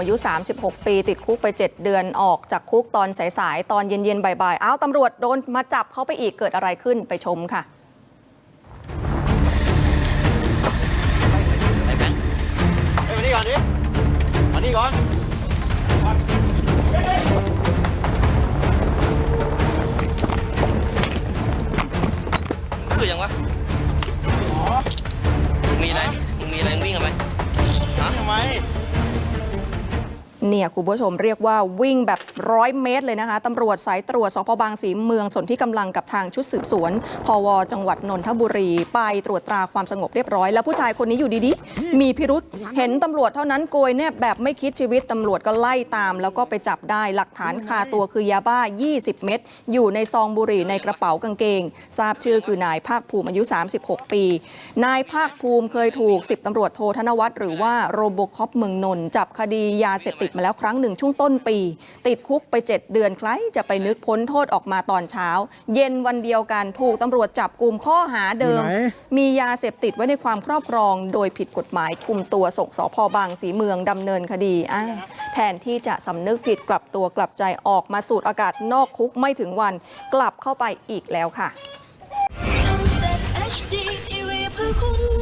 อายุ 36 ปี ติดคุกไป 7 เดือนออกจากคุกตอนสายๆ ตอนเย็นๆ บ่ายๆ อ้าวตำรวจโดนมาจับเขาไปอีกเกิดอะไรขึ้นไปชมค่ะไอ้แบงค์เฮ้ยมานี่ก่อนดิมานี่ก่อน คือยังวะมึงมีอะไรมึงมีอะไรมึงวิ่งทำไมฮะทำไม เนี่ยคุณผู้ชมเรียกว่าวิ่งแบบร้อยเมตรเลยนะคะตำรวจสายตรวจสพบางสีเมืองสนที่กำลังกับทางชุดสืบสวน พวจังหวัดนนทบุรี ไปตรวจตราความสงบเรียบร้อย แล้วผู้ชายคนนี้อยู่ดีๆ มีพิรุษเห็นตำรวจเท่านั้นโกยแนบแบบไม่คิดชีวิตตำรวจก็ไล่ตาม แล้วก็ไปจับได้หลักฐานคาตัวคือยาบ้า 20 เม็ดอยู่ในซองบุหรี่ในกระเป๋ากางเกง ทราบชื่อคือนายภาคภูมิอายุ 36 ปี นายภาคภูมิเคยถูก10ตำรวจโทธนวัฒน์หรือว่าโรโบคอปเมืองนนท์จับคดียาเสพติดมาแล้วครั้งหนึ่งช่วงต้นปี ติดคุกไป 7 เดือนใครจะไปนึกพ้นโทษออกมาตอนเช้า เย็นวันเดียวกันถูกตำรวจจับกลุ่มข้อหาเดิมอยู่ไหนมียาเสพติดไว้ในความครอบครอง โดยผิดกฎหมายคุมตัวส่งสพบางสีเมืองดำเนินคดีอะแทนที่จะสำนึกผิดกลับตัวกลับใจออกมาสูดอากาศนอกคุกไม่ถึงวัน กลับเข้าไปอีกแล้วค่ะทำจาก HD TV เพื่อคุณ